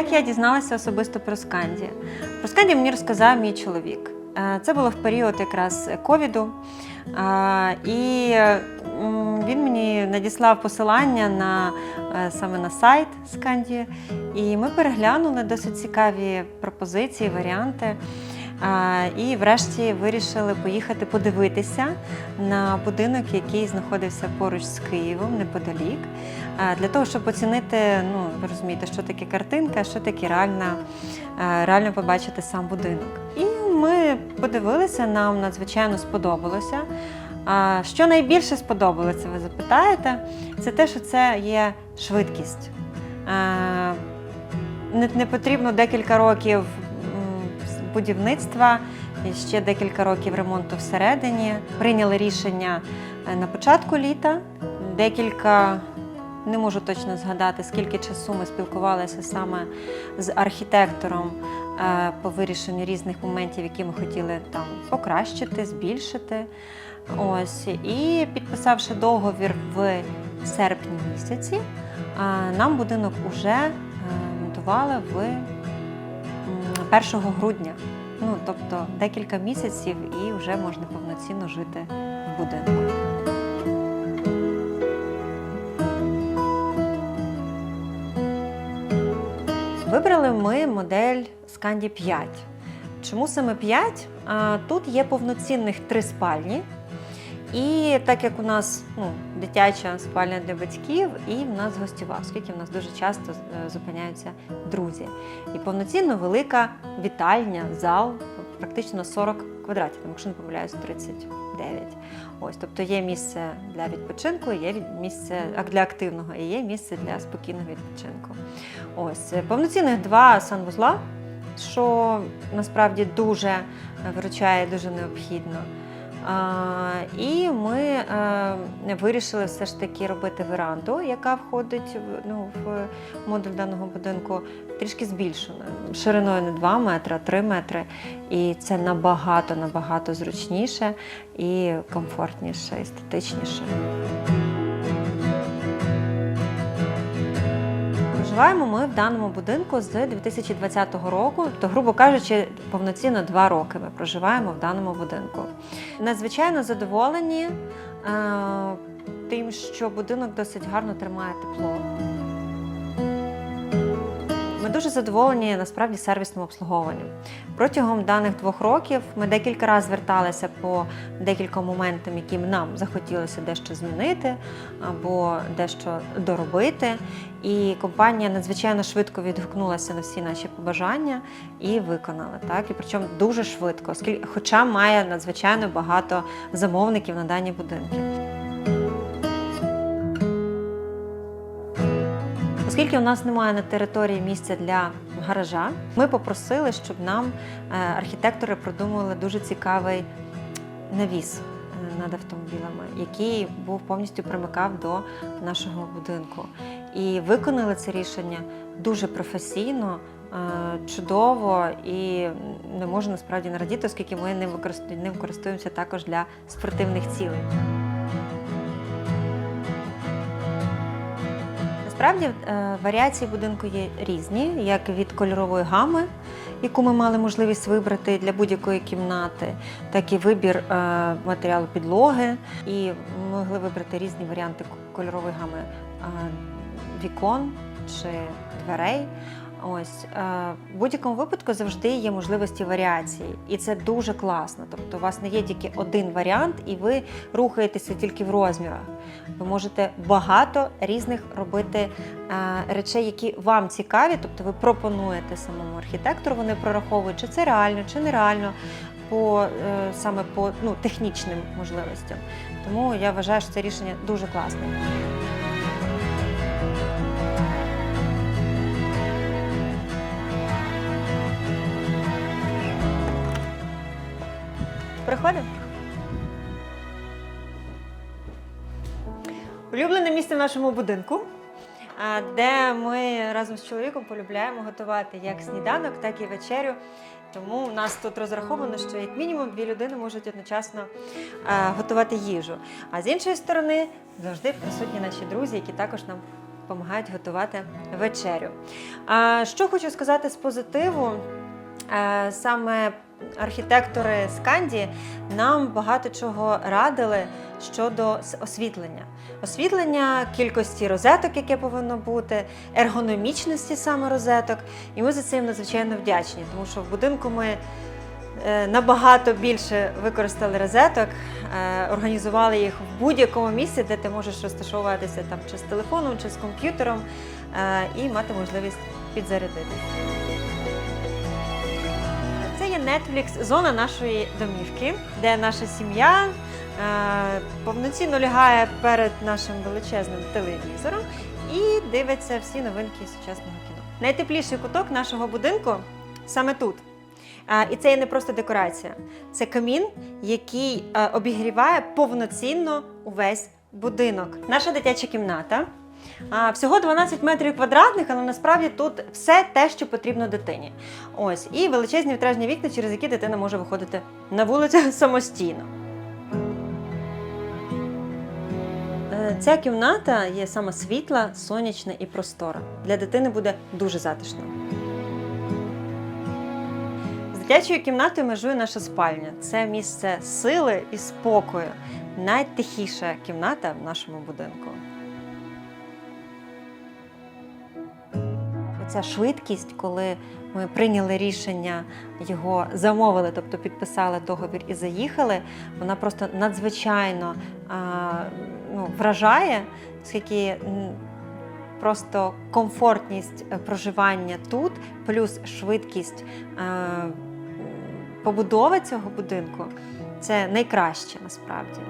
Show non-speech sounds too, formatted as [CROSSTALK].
Як я дізналася особисто про Сканді? Про Сканді мені розказав мій чоловік. Е, Це було в період якраз ковіду. Е, І він мені надіслав посилання на е, саме на сайт Сканді. І ми переглянули досить цікаві пропозиції, варіанти. І врешті вирішили поїхати подивитися на будинок, який знаходився поруч з Києвом, неподалік, для того, щоб оцінити, ну ви розумієте, що таке картинка, що таке реально, реально побачити сам будинок. І ми подивилися, нам надзвичайно сподобалося. Що найбільше сподобалося, ви запитаєте, це те, що це є швидкість. Не, потрібно декілька років будівництва, і ще декілька років ремонту всередині. Прийняли рішення е, на початку літа. Декілька, не можу точно згадати, скільки часу ми спілкувалися саме з архітектором е, по вирішенню різних моментів, які ми хотіли там покращити, збільшити. Ось і підписавши договір в серпні місяці, е, нам будинок уже монтували в 1 грудня. Ну, тобто декілька місяців і вже можна повноцінно жити в будинку. Вибрали ми модель Scandi 5. Чому саме 5? А, Тут є повноцінних три спальні. І так як у нас ну, дитяча спальня для батьків, і в нас гостєва, оскільки в нас дуже часто е, зупиняються друзі. І повноцінно велика вітальня, зал, практично 40 квадратів, там, якщо не помиляюсь, 39. Ось, тобто є місце для відпочинку, є місце для активного і є місце для спокійного відпочинку. Ось е, повноцінних два санвузла, що насправді дуже виручає, дуже необхідно. І ми е, вирішили все ж таки робити веранду, яка входить ну, в модуль даного будинку, трішки збільшеною, шириною не 2 метри, а 3 метри. І це набагато набагато зручніше і комфортніше, естетичніше. Проживаємо ми в даному будинку з 2020 року, то, грубо кажучи, повноцінно два роки ми проживаємо в даному будинку. Надзвичайно задоволені е, тим, що будинок досить гарно тримає тепло. Ми дуже задоволені насправді сервісним обслуговуванням. Протягом даних двох років ми декілька разів зверталися по декільком моментам, яким нам захотілося дещо змінити або дещо доробити. І компанія надзвичайно швидко відгукнулася на всі наші побажання і виконала так. І причому дуже швидко, оскільки, хоча має надзвичайно багато замовників на дані будинки. Оскільки у нас немає на території місця для гаража, ми попросили, щоб нам е, архітектори продумали дуже цікавий навіс е, над автомобілями, який був повністю примикав до нашого будинку. І виконали це рішення дуже професійно, е, чудово і не можу насправді не радіти, оскільки ми ним використовуємо ним користуємося також для спортивних цілей. Насправді е, варіації будинку є різні, як від кольорової гами, яку ми мали можливість вибрати для будь-якої кімнати, так і вибір е, матеріалу підлоги. І могли вибрати різні варіанти кольорової гами е, вікон чи дверей. Ось е, в будь-якому випадку завжди є можливості варіації, і це дуже класно. Тобто, у вас не є тільки один варіант, і ви рухаєтеся тільки в розмірах. Ви можете багато різних робити е, речей, які вам цікаві. Тобто, ви пропонуєте самому архітектору, вони прораховують, чи це реально, чи нереально. По е, саме по ну, технічним можливостям. Тому я вважаю, що це рішення дуже класне. Приходимо? Улюблене місце в нашому будинку, де ми разом з чоловіком полюбляємо готувати як сніданок, так і вечерю. Тому у нас тут розраховано, що як мінімум дві людини можуть одночасно готувати їжу. А з іншої сторони завжди присутні наші друзі, які також нам допомагають готувати вечерю. Що хочу сказати з позитиву, саме архітектори Сканді нам багато чого радили щодо освітлення. Освітлення кількості розеток, яке повинно бути, ергономічності саме розеток. І ми за цим надзвичайно вдячні, тому що в будинку ми е, набагато більше використали розеток, е, організували їх в будь-якому місці, де ти можеш розташовуватися там чи з телефоном, чи з комп'ютером, е, і мати можливість підзарядити. Netflix, зона нашої домівки, де наша сім'я е, повноцінно лягає перед нашим величезним телевізором і дивиться всі новинки сучасного кіно. Найтепліший куток нашого будинку саме тут. Е, І це не просто декорація, це камін, який е, обігріває повноцінно увесь будинок. Наша дитяча кімната. Всього 12 метрів квадратних, але насправді тут все те, що потрібно дитині. Ось, і величезні вітражні вікна, через які дитина може виходити на вулицю [LAUGHS] самостійно. Е, Ця кімната є саме світла, сонячна і простора. Для дитини буде дуже затишно. З дитячою кімнатою межує наша спальня. Це місце сили і спокою. Найтихіша кімната в нашому будинку. Оця швидкість, коли ми прийняли рішення, його замовили, тобто підписали договір і заїхали, вона просто надзвичайно а, ну, вражає, оскільки просто комфортність е, проживання тут, плюс швидкість е, м, побудови цього будинку це найкраще насправді.